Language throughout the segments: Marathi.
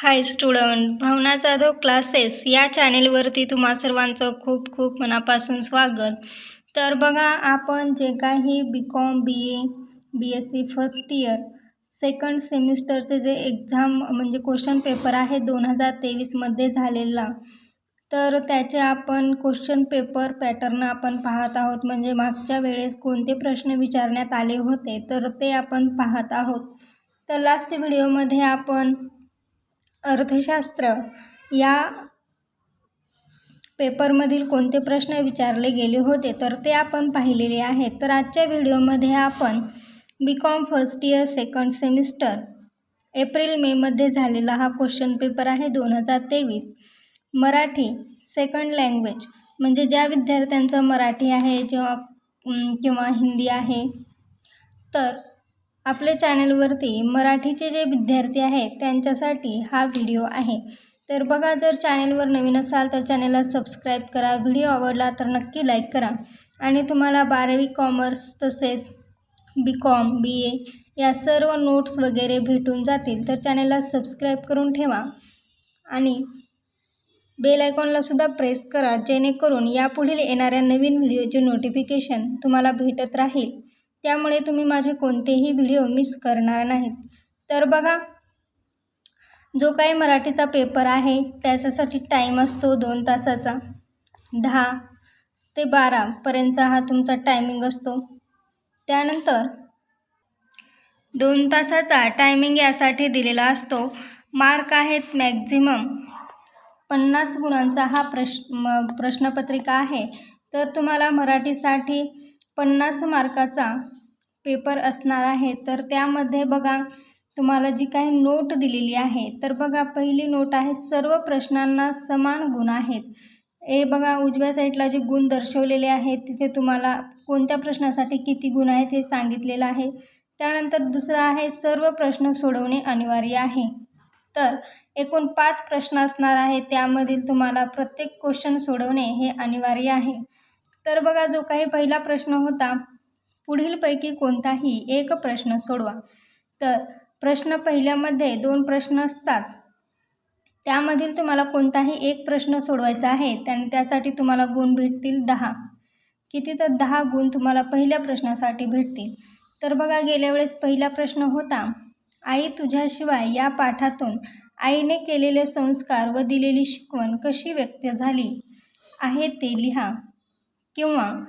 Hi student Bhavana Jadhav classes या चॅनेलवरती तुम्हा सर्वांचं खूप खूप मनापासून स्वागत. तर बघा आपण जे काही B com B A B S C first year second सेमिस्टरचे जे एक्झाम म्हणजे क्वेश्चन पेपर आहे दोन हजार तेवीसमध्ये झालेला. तर त्याचे आपण क्वेश्चन पेपर पॅटर्न आपण पाहत आहोत. म्हणजे मागच्या वेळेस कोणते प्रश्न विचारण्यात आले होते तर ते आपण पाहत आहोत. तर लास्ट व्हिडिओमध्ये आपण अर्थशास्त्र या पेपरमधील कोणते प्रश्न विचारले गेले होते तर ते आपण पाहिलेले आहेत. तर आजच्या व्हिडिओमध्ये आपण B com first year second semester April मेमध्ये झालेला हा क्वेश्चन पेपर आहे दोन हजार तेवीस. मराठी सेकंड लँग्वेज म्हणजे ज्या विद्यार्थ्यांचं मराठी आहे जेव्हा किंवा हिंदी आहे तर आपल्या चॅनलवरती मराठीचे जे विद्यार्थी आहेत त्यांच्यासाठी हा व्हिडिओ आहे. तर बघा जर चॅनलवर नवीन असाल तर चॅनलला सबस्क्राईब करा. व्हिडिओ आवडला तर नक्की लाईक करा. आणि तुम्हाला बारावी कॉमर्स तसेच बी कॉम बी ए या सर्व नोट्स वगैरे भेटून जातील तर चॅनलला सबस्क्राईब करून ठेवा. आणि बेल आयकॉनलासुद्धा प्रेस करा जेणेकरून यापुढील येणाऱ्या नवीन व्हिडिओचे नोटिफिकेशन तुम्हाला भेटत राहील. त्यामुळे तुम्ही माझे कोणतेही व्हिडिओ मिस करणार नाहीत. तर बघा जो काही मराठीचा पेपर आहे त्याच्यासाठी टाईम असतो दोन तासाचा. दहा ते बारापर्यंतचा हा तुमचा टायमिंग असतो. त्यानंतर दोन तासाचा टायमिंग यासाठी दिलेला असतो. मार्क आहेत मॅक्झिमम पन्नास गुणांचा हा प्रश्न प्रश्नपत्रिका आहे. तर तुम्हाला मराठीसाठी पन्नास मार्काचा पेपर असणार आहे तर त्यामध्ये बघा तुम्हाला जी काही नोट दिलेली आहे तर बघा पहिली नोट आहे सर्व प्रश्नांना समान गुण आहेत. हे बघा उजव्या साईडला जे गुण दर्शवलेले आहेत तिथे तुम्हाला कोणत्या प्रश्नासाठी किती गुण आहेत हे सांगितलेलं आहे. त्यानंतर दुसरा आहे सर्व प्रश्न सोडवणे अनिवार्य आहे. तर एकूण पाच प्रश्न असणार आहे त्यामधील तुम्हाला प्रत्येक क्वेश्चन सोडवणे हे अनिवार्य आहे. तर बघा जो काही पहिला प्रश्न होता पुढीलपैकी कोणताही एक प्रश्न सोडवा. तर प्रश्न पहिल्यामध्ये दोन प्रश्न असतात. त्यामधील तुम्हाला कोणताही एक प्रश्न सोडवायचा आहे त्याने त्यासाठी तुम्हाला गुण भेटतील दहा. किती तर दहा गुण तुम्हाला पहिल्या प्रश्नासाठी भेटतील. तर बघा गेल्या वेळेस पहिला प्रश्न होता आई तुझ्याशिवाय या पाठातून आईने केलेले संस्कार व दिलेली शिकवण कशी व्यक्त झाली? आहे ते लिहा. किंवा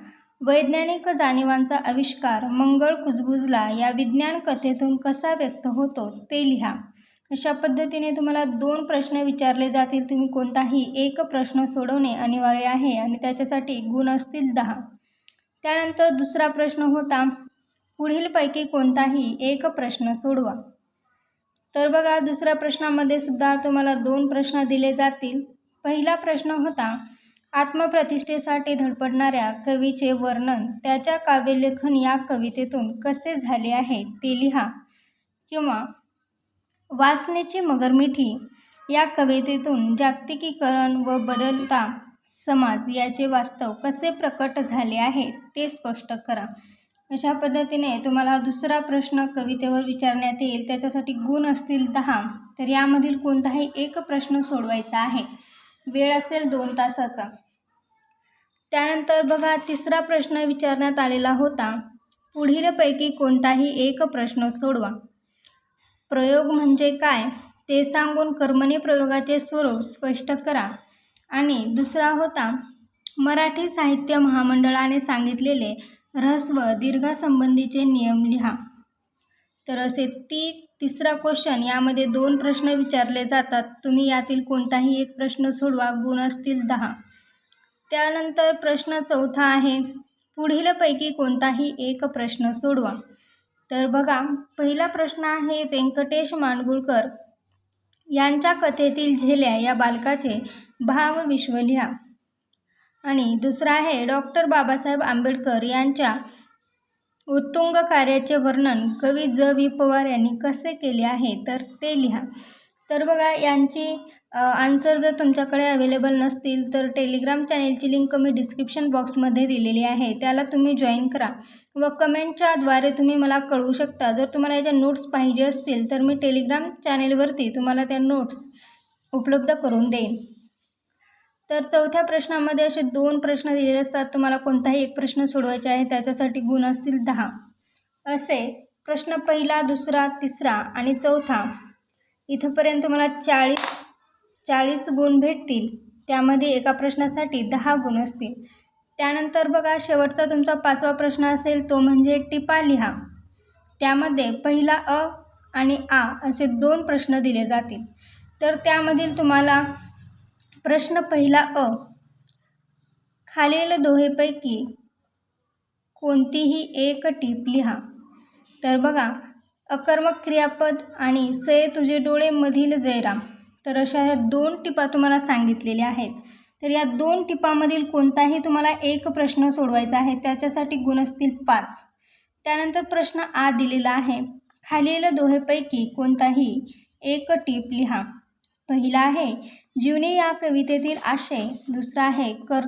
वैज्ञानिक जाणीवांचा आविष्कार मंगळ कुजबुजला या विज्ञान कथेतून कसा व्यक्त होतो ते लिहा. अशा पद्धतीने तुम्हाला दोन प्रश्न विचारले जातील. तुम्ही कोणताही एक प्रश्न सोडवणे अनिवार्य आहे आणि त्याच्यासाठी गुण असतील दहा. त्यानंतर दुसरा प्रश्न होता पुढीलपैकी कोणताही एक प्रश्न सोडवा. तर बघा दुसऱ्या प्रश्नामध्ये सुद्धा तुम्हाला दोन प्रश्न दिले जातील. पहिला प्रश्न होता आत्मप्रतिष्ठेसाठी धडपडणाऱ्या कवीचे वर्णन त्याच्या काव्यलेखन या कवितेतून कसे झाले आहे ते लिहा किंवा वासनेची मगरमिठी या कवितेतून जागतिकीकरण व बदलता समाज याचे वास्तव कसे प्रकट झाले आहे ते स्पष्ट करा. अशा पद्धतीने तुम्हाला दुसरा प्रश्न कवितेवर विचारण्यात येईल. त्याच्यासाठी गुण असतील दहा. तर यामधील कोणताही एक प्रश्न सोडवायचा आहे. वेळ असेल दोन तासाचा. त्यानंतर बघा तिसरा प्रश्न विचारण्यात आलेला होता. पुढीलपैकी कोणताही एक प्रश्न सोडवा. प्रयोग म्हणजे काय? ते सांगून कर्मणी प्रयोगाचे स्वरूप स्पष्ट करा. आणि दुसरा होता मराठी साहित्य महामंडळाने सांगितलेले ऱ्हस्व दीर्घासंबंधीचे नियम लिहा. तर असे ती तिसरा क्वेश्चन यामध्ये दोन प्रश्न विचारले जातात. तुम्ही यातील कोणताही एक प्रश्न सोडवा गुण असतील दहा. त्यानंतर प्रश्न चौथा आहे पुढीलपैकी कोणताही एक प्रश्न सोडवा. तर बघा पहिला प्रश्न आहे व्यंकटेश मांडगुळकर. यांच्या कथेतील झेल्या या बालकाचे भावविश्व लिहा. आणि दुसरा आहे डॉक्टर बाबासाहेब आंबेडकर यांच्या उत्तुंग कार्याचे वर्णन कवी ज. वि. पवार यांनी कसे केले आहे तर ते लिहा. तर बघा यांची आन्सर जर तुमच्याकडे अवेलेबल नसतील तर टेलिग्राम चॅनेलची लिंक मी डिस्क्रिप्शन बॉक्समध्ये दिलेली आहे. त्याला तुम्ही जॉईन करा व कमेंटच्याद्वारे तुम्ही मला कळवू शकता. जर तुम्हाला याच्या नोट्स पाहिजे असतील तर मी टेलिग्राम चॅनेलवरती तुम्हाला त्या नोट्स उपलब्ध करून देईन. तर चौथ्या प्रश्नामध्ये असे दोन प्रश्न दिलेले असतात. तुम्हाला कोणताही एक प्रश्न सोडवायचा आहे त्याच्यासाठी गुण असतील दहा. असे प्रश्न पहिला दुसरा तिसरा आणि चौथा. इथंपर्यंत तुम्हाला चाळीस चाळीस गुण भेटतील. त्यामध्ये एका प्रश्नासाठी दहा गुण असतील. त्यानंतर बघा शेवटचा तुमचा पाचवा प्रश्न असेल तो म्हणजे टिपा लिहा. त्यामध्ये पहिला अ आणि आ असे दोन प्रश्न दिले जातील. तर त्यामधील तुम्हाला प्रश्न पहिला अ. खालील दोहेपैकी कोणतीही एक टीप लिहा. तर बघा अकर्मक क्रियापद आणि से तुझे डोळे मधील जयराम. तर अशा ह्या दोन टिपा तुम्हाला सांगितलेल्या आहेत. तर या दोन टिपामधील कोणताही तुम्हाला एक प्रश्न सोडवायचा आहे त्याच्यासाठी गुण असतील पाच. त्यानंतर प्रश्न आ दिलेला आहे. खालील दोहेपैकी कोणताही एक टीप लिहा. पहिला आहे जीवनी या कवितेतील आशय दुसरा आहे कर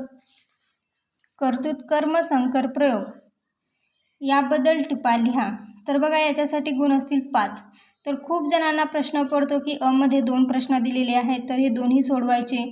कर्तृत कर्म संकर प्रयोग. याबद्दल टिपा लिहा. तर बघा याच्यासाठी गुण असतील पाच. तर खूप जणांना प्रश्न पडतो की अमध्ये दोन प्रश्न दिलेले आहेत तर हे दोन्ही सोडवायचे.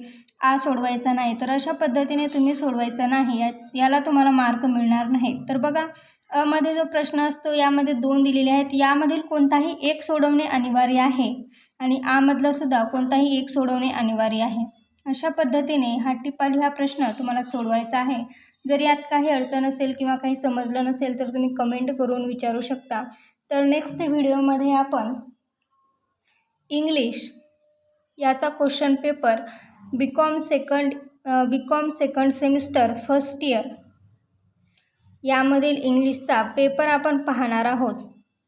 आ सोडवायचा नाही. तर अशा पद्धतीने तुम्ही सोडवायचं नाही. या याला तुम्हाला मार्क मिळणार नाही. तर बघा अमध्ये जो प्रश्न असतो यामध्ये दोन दिलेले आहेत. यामधील कोणताही एक सोडवणे अनिवार्य आहे. आणि आमधला सुद्धा कोणताही एक सोडवणे अनिवार्य आहे. अशा पद्धतीने हा टिपाली हा प्रश्न तुम्हाला सोडवायचा आहे. जर यात काही अडचण असेल किंवा काही समजलं नसेल तर तुम्ही कमेंट करून विचारू शकता. तर नेक्स्ट व्हिडिओमध्ये आपण इंग्लिश याचा question paper B com second B com second semester first year यामधील इंग्लिशचा पेपर आपण पाहणार आहोत.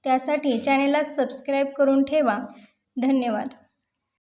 त्यासाठी चॅनेलला सबस्क्राईब करून ठेवा. धन्यवाद.